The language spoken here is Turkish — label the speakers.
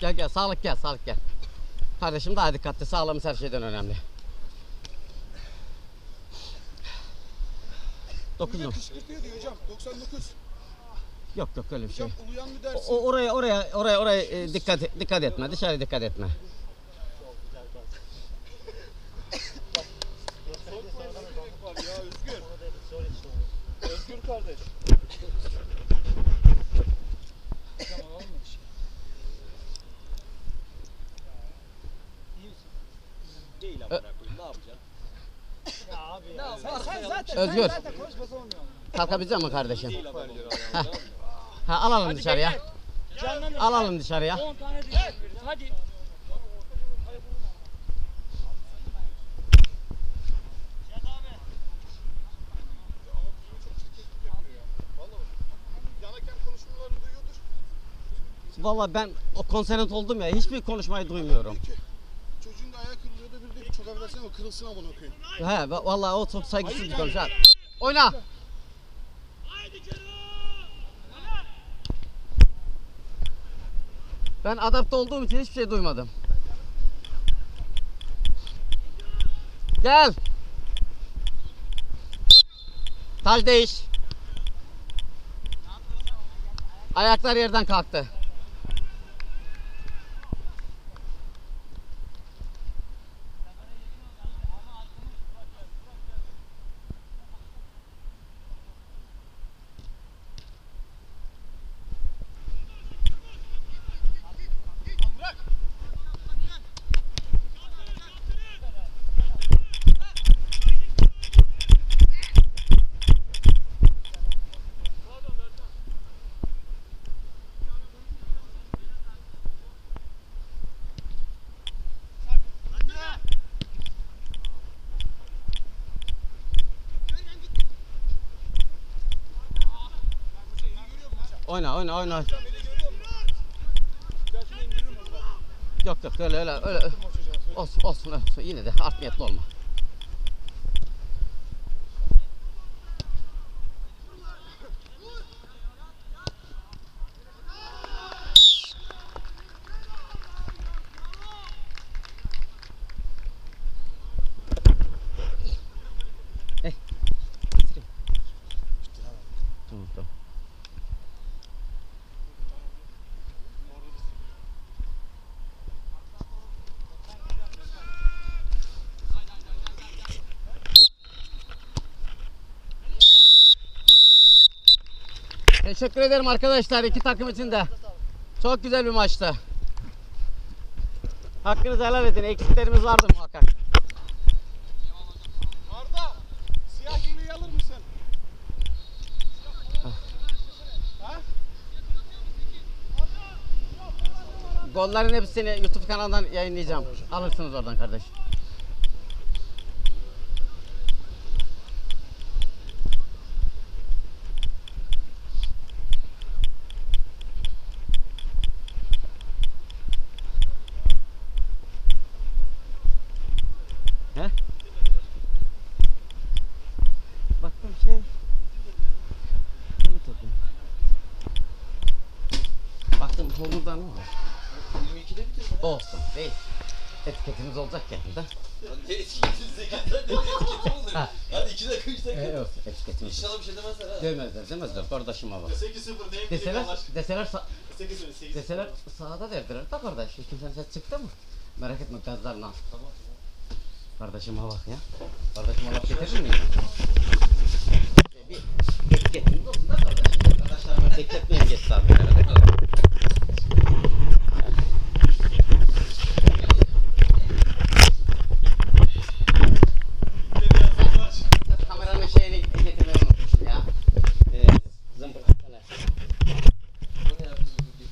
Speaker 1: Gel gel sağlık gel sağlık gel. Kardeşim daha dikkatli sağlığımız her şeyden önemli. Dokuz mu?
Speaker 2: Kışkırtıyor diyor hocam. 99.
Speaker 1: Yok yok öyle bir şey.
Speaker 2: Hocam uluyan mı dersin?
Speaker 1: o- oraya oraya oraya oraya e, dikkat dikkat etme. Dışarı dikkat etme.
Speaker 2: Özgür kardeş. Hocam alalım mı bir şey?
Speaker 3: Değil amına koyayım ne yapacaksın?
Speaker 4: Ya abi ya. Sen, sen zaten,
Speaker 1: Özgür.
Speaker 4: sen zaten konuşmasa olmuyor.
Speaker 1: Kalkabilecek misin kardeşim?
Speaker 3: Değil amına koyayım.
Speaker 1: Ha alalım dışarıya. Alalım dışarıya.
Speaker 4: 10 tane düşük veririz. Hadi.
Speaker 2: Yanaken konuşmalarını duyuyordur.
Speaker 1: Vallahi ben o konserant oldum ya hiçbir konuşmayı duymuyorum.
Speaker 2: Çocuğun da ayağı kırılıyor da bir de çok affedersin ama kırılsın amına koyayım.
Speaker 1: He va- vallahi o çok saygısız bir konuş. Ha. Oyna. Ben adapte olduğum için hiçbir şey duymadım. Gel. Taş değiş. Ayaklar yerden kalktı. Oyna oyna oyna. Yok yok öyle öyle öyle. Olsun olsun olsun yine de art niyetli olma. Eh. bitireyim. Tamam tamam. Teşekkür ederim arkadaşlar iki takım için de. Çok güzel bir maçtı. Hakkınızı helal edin. Eksiklerimiz vardı muhakkak.
Speaker 2: Arda! Siyah giymeyi alır mısın?
Speaker 1: Gollerin hepsini YouTube kanalından yayınlayacağım. Alırsınız oradan kardeş. He? Baktım şey. Evet bakayım. Baktım homurdan mı var?
Speaker 3: 22'de bitirdim.
Speaker 1: Olsun değil. Etiketimiz olacak yakında.
Speaker 3: Ne etiketiz zekatlar ne etiketi olur?
Speaker 1: Ha.
Speaker 3: Hadi 2 dakika 3 dakika.
Speaker 1: Evet etiketimiz.
Speaker 3: İnşallah bir şey demezler ha.
Speaker 1: Demezler demezler kardeşime bak.
Speaker 2: 8-0 neyim
Speaker 1: Deseler, deseler, sa-
Speaker 2: 8-0 8
Speaker 1: deseler sahada verdiler da kardeş. Kimsenin ses çıktı mı? Merak etme gazlarla.
Speaker 3: Tamam
Speaker 1: Kardeşime bak ya. Kardeşime laf getirir miyim? Bir etiketimiz olsun da kardeşim.